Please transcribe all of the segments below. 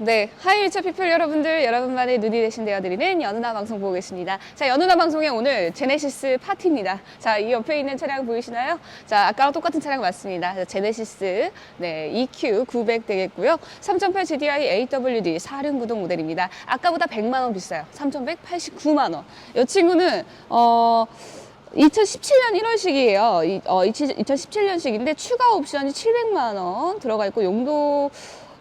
네, 하이위처 피플 여러분들, 여러분만의 눈이 대신 되어드리는 연우나 방송 보고 계십니다. 자, 연우나 방송의 오늘 제네시스 파티입니다. 자, 이 옆에 있는 차량 보이시나요? 자, 아까랑 똑같은 차량 맞습니다. 자, 제네시스, 네, EQ 900 되겠고요. 3.8 GDI AWD 4륜 구동 모델입니다. 아까보다 100만원 비싸요. 3,189만원. 이 친구는, 어, 2017년 1월식이에요. 이, 어, 2017년식인데 추가 옵션이 700만 원 들어가 있고 용도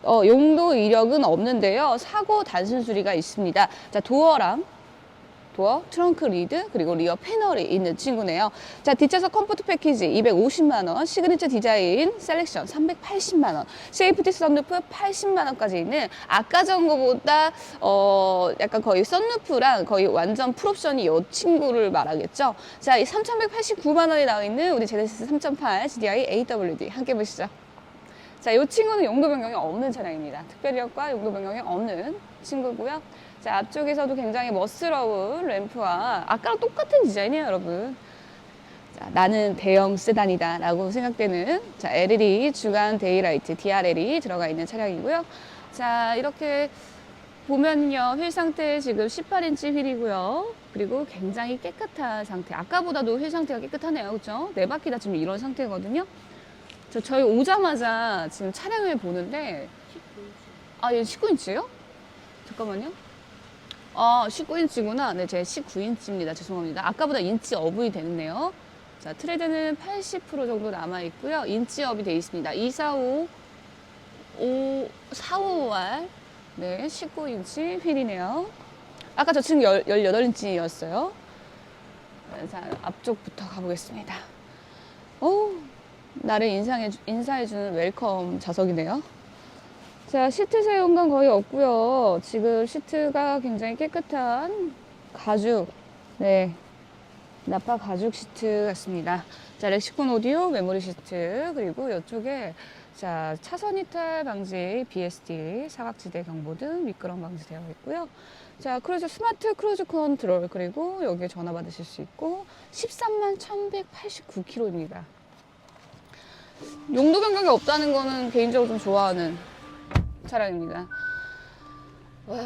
어, 용도 이력은 없는데요. 사고 단순 수리가 있습니다. 자, 도어랑 도어, 트렁크 리드, 그리고 리어 패널이 있는 친구네요. 자, 뒷좌석 컴포트 패키지 250만원, 시그니처 디자인 셀렉션 380만원, 세이프티 썬루프 80만원까지 있는 아까 전 거보다, 어, 약간 거의 썬루프랑 거의 완전 풀옵션이 이 친구를 말하겠죠. 자, 이 3,189만원에 나와 있는 우리 제네시스 3.8 GDI AWD 함께 보시죠. 자, 이 친구는 용도 변경이 없는 차량입니다. 특별히역과 용도 변경이 없는 친구고요. 자, 앞쪽에서도 굉장히 멋스러운 램프와 아까랑 똑같은 디자인이에요, 여러분. 자, 나는 대형 세단이다 라고 생각되는 자, LED 주간 데이라이트 DRL이 들어가 있는 차량이고요. 자, 이렇게 보면요, 휠 상태 지금 18인치 휠이고요. 그리고 굉장히 깨끗한 상태. 아까보다도 휠 상태가 깨끗하네요. 그렇죠? 네 바퀴 다 지금 이런 상태거든요. 저 저희 오자마자 지금 차량을 보는데 아, 얘 19인치예요? 잠깐만요. 아, 19인치구나. 네, 제 19인치입니다. 죄송합니다. 아까보다 인치 업이 됐네요. 자, 트레드는 80% 정도 남아 있고요. 인치 업이 돼 있습니다. 245 5 45R 네, 19인치 휠이네요. 아까 저 친구 18인치였어요. 자, 앞쪽부터 가보겠습니다. 오, 나를 인상해, 인사해주는 웰컴 좌석이네요. 자, 시트 사용 감 거의 없고요. 지금 시트가 굉장히 깨끗한 가죽, 네, 나파 가죽 시트 같습니다. 자, 렉시콘 오디오 메모리 시트 그리고 이쪽에 자 차선 이탈 방지 BSD 사각지대 경보 등 미끄럼 방지되어 있고요. 자 크루즈 스마트 크루즈 컨트롤 그리고 여기에 전화 받으실 수 있고 13만 1,189km입니다. 용도 변경이 없다는 거는 개인적으로 좀 좋아하는 차량입니다. 와.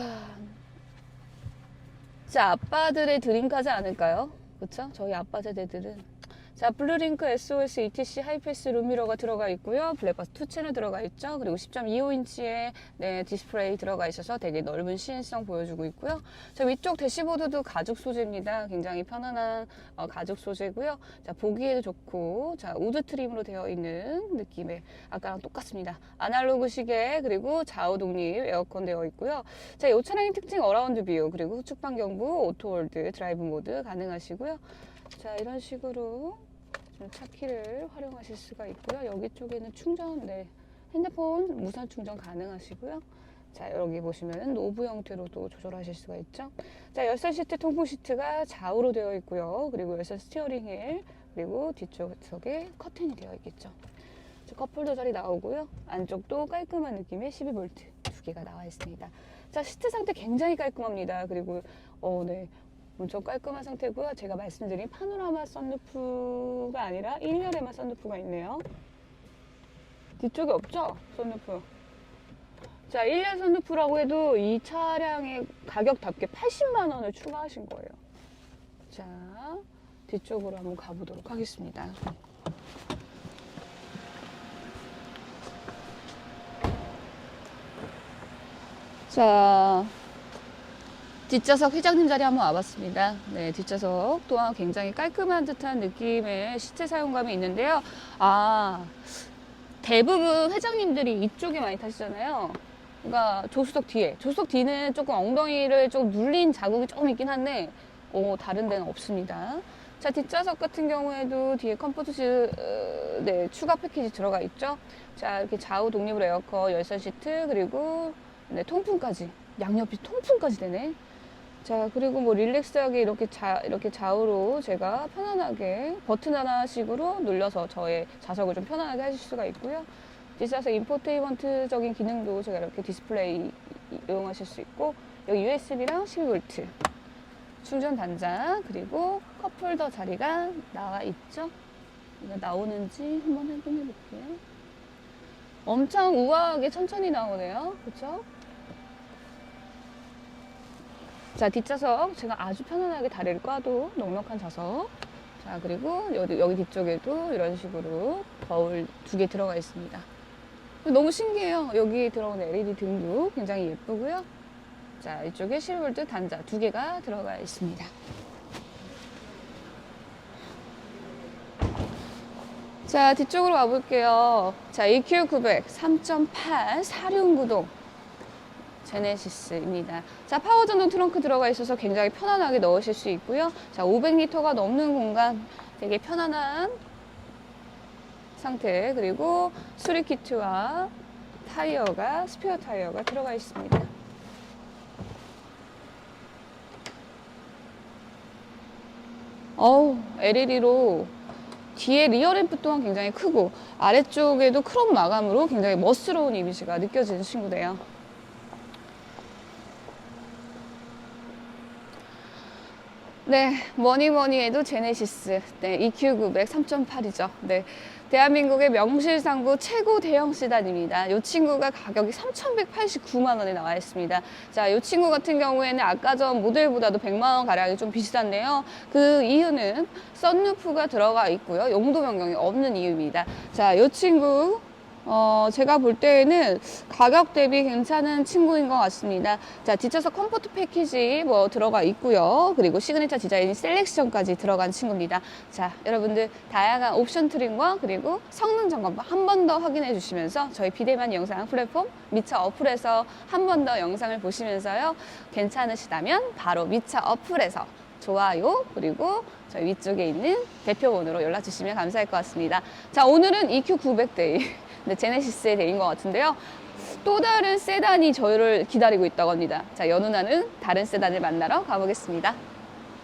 자, 아빠들의 드림까지 않을까요? 그쵸? 저희 아빠 세대들은. 자, 블루링크 SOS ETC 하이패스 룸미러가 들어가 있고요. 블랙박스 2 채널 들어가 있죠. 그리고 10.25인치의 네, 디스플레이 들어가 있어서 되게 넓은 시인성 보여주고 있고요. 자, 위쪽 대시보드도 가죽 소재입니다. 굉장히 편안한 어, 가죽 소재고요. 자, 보기에도 좋고, 자, 우드 트림으로 되어 있는 느낌의 아까랑 똑같습니다. 아날로그 시계 그리고 좌우 독립 에어컨 되어 있고요. 자, 이 차량의 특징 어라운드 뷰 그리고 후측 방경부 오토홀드 드라이브 모드 가능하시고요. 자, 이런 식으로 좀 차키를 활용하실 수가 있고요. 여기 쪽에는 충전, 네, 핸드폰 무선 충전 가능하시고요. 자, 여기 보시면 노브 형태로도 조절하실 수가 있죠. 자, 열선 시트 통풍 시트가 좌우로 되어 있고요. 그리고 열선 스티어링 휠, 그리고 뒤쪽에 커튼이 되어 있겠죠. 자, 컵홀더 자리 나오고요. 안쪽도 깔끔한 느낌의 12V 두 개가 나와 있습니다. 자, 시트 상태 굉장히 깔끔합니다. 그리고, 어, 네. 엄청 깔끔한 상태고요. 제가 말씀드린 파노라마 썬루프가 아니라 1열에만 썬루프가 있네요. 뒤쪽에 없죠? 썬루프. 자, 1열 썬루프라고 해도 이 차량의 가격답게 80만 원을 추가하신 거예요. 자, 뒤쪽으로 한번 가보도록 하겠습니다. 자, 뒷좌석 회장님 자리 한번 와봤습니다. 네, 뒷좌석 또한 굉장히 깔끔한 듯한 느낌의 시트 사용감이 있는데요. 아, 대부분 회장님들이 이쪽에 많이 타시잖아요. 그러니까 조수석 뒤에. 조수석 뒤는 조금 엉덩이를 좀 눌린 자국이 조금 있긴 한데, 어, 다른 데는 없습니다. 자, 뒷좌석 같은 경우에도 뒤에 컴포트 시, 어, 네, 추가 패키지 들어가 있죠. 자, 이렇게 좌우 독립으로 에어컨, 열선 시트, 그리고 네, 통풍까지. 양옆이 통풍까지 되네. 자, 그리고 뭐 릴렉스하게 이렇게 자, 이렇게 좌우로 제가 편안하게 버튼 하나씩으로 눌려서 저의 좌석을 좀 편안하게 하실 수가 있고요. 뒷좌석 인포테인먼트적인 기능도 제가 이렇게 디스플레이 이용하실 수 있고, 여기 USB랑 12V 충전 단자, 그리고 컵홀더 자리가 나와 있죠. 이거 나오는지 한번 확인해 볼게요. 엄청 우아하게 천천히 나오네요. 그쵸? 자, 뒷좌석 제가 아주 편안하게 다리를 꽈도 넉넉한 좌석. 자, 그리고 여기, 여기 뒤쪽에도 이런 식으로 거울 두 개 들어가 있습니다. 너무 신기해요. 여기 들어온 LED 등도 굉장히 예쁘고요. 자, 이쪽에 실볼트 단자 두 개가 들어가 있습니다. 자, 뒤쪽으로 와볼게요. 자, EQ900 3.8 사륜구동 제네시스입니다. 자, 파워 전동 트렁크 들어가 있어서 굉장히 편안하게 넣으실 수 있고요. 자, 500리터가 넘는 공간 되게 편안한 상태 그리고 수리 키트와 타이어가 스페어 타이어가 들어가 있습니다. 어우, LED로 뒤에 리어램프 또한 굉장히 크고 아래쪽에도 크롬 마감으로 굉장히 멋스러운 이미지가 느껴지는 친구네요. 네, 뭐니 뭐니 해도 제네시스. 네, EQ900 3.8이죠. 네. 대한민국의 명실상부 최고 대형 세단입니다. 이 친구가 가격이 3,189만 원에 나와 있습니다. 자, 이 친구 같은 경우에는 아까 전 모델보다도 100만 원 가량이 좀 비싼데요. 그 이유는 썬루프가 들어가 있고요. 용도 변경이 없는 이유입니다. 자, 이 친구 어, 제가 볼 때에는 가격 대비 괜찮은 친구인 것 같습니다. 자, 뒷좌석 컴포트 패키지 뭐 들어가 있고요. 그리고 시그니처 디자인 셀렉션까지 들어간 친구입니다. 자, 여러분들 다양한 옵션 트림과 그리고 성능 점검 한 번 더 확인해 주시면서 저희 비대면 영상 플랫폼 미처 어플에서 한 번 더 영상을 보시면서요. 괜찮으시다면 바로 미처 어플에서 좋아요 그리고 저희 위쪽에 있는 대표번호로 연락 주시면 감사할 것 같습니다. 자 오늘은 EQ 900데이 네, 제네시스의 데이인 것 같은데요. 또 다른 세단이 저희를 기다리고 있다고 합니다. 자 연우나는 다른 세단을 만나러 가보겠습니다.